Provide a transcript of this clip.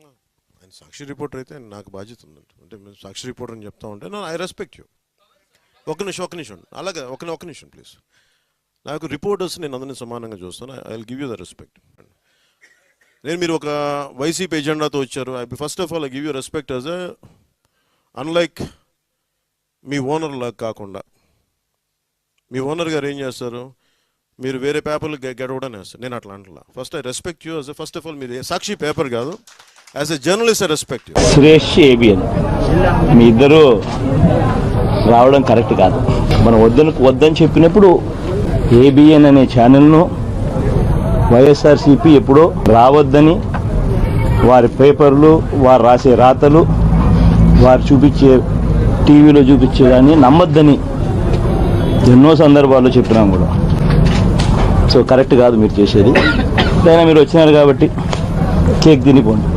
ఆయన సాక్షి రిపోర్టర్ అయితే నాకు బాధ్యత ఉందండి అంటే మేము సాక్షి రిపోర్టర్ అని చెప్తా ఉంటే ఐ రెస్పెక్ట్ యూ ఒక నిమిషం ఒక నిమిషం అలాగే ఒక ఒక నిమిషం ప్లీజ్ నాకు రిపోర్టర్స్ నేను అందరినీ సమానంగా చూస్తాను. I will give you the respect నేను మీరు ఒక వైసీపీ ఎజెండాతో వచ్చారు. I first of all I give you respect as a unlike me owner లాగా కాకుండా. మీ ఓనర్ గారు ఏం చేస్తారు? మీరు వేరే పేపర్లు గెడవడం వేస్తారు నేను అట్లా అంటలా first I respect you as first of all మీరు ఏ- సాక్షి పేపర్ కాదు. As a journalist respect Suresh ABN. మీ ఇద్దరు రావడం కరెక్ట్ కాదు. మనం వద్దని వద్దని చెప్పినప్పుడు ఏబిఎన్ అనే ఛానల్ను వైఎస్ఆర్సీపీ ఎప్పుడో రావద్దని వారి పేపర్లు వారు రాసే రాతలు వారు చూపించే టీవీలో చూపించేదాన్ని నమ్మొద్దని ఎన్నో సందర్భాల్లో చెప్పినాం కూడా. సో కరెక్ట్ కాదు మీరు చేసేది. అయినా మీరు వచ్చినారు కాబట్టి కేక్ తినిపోండి.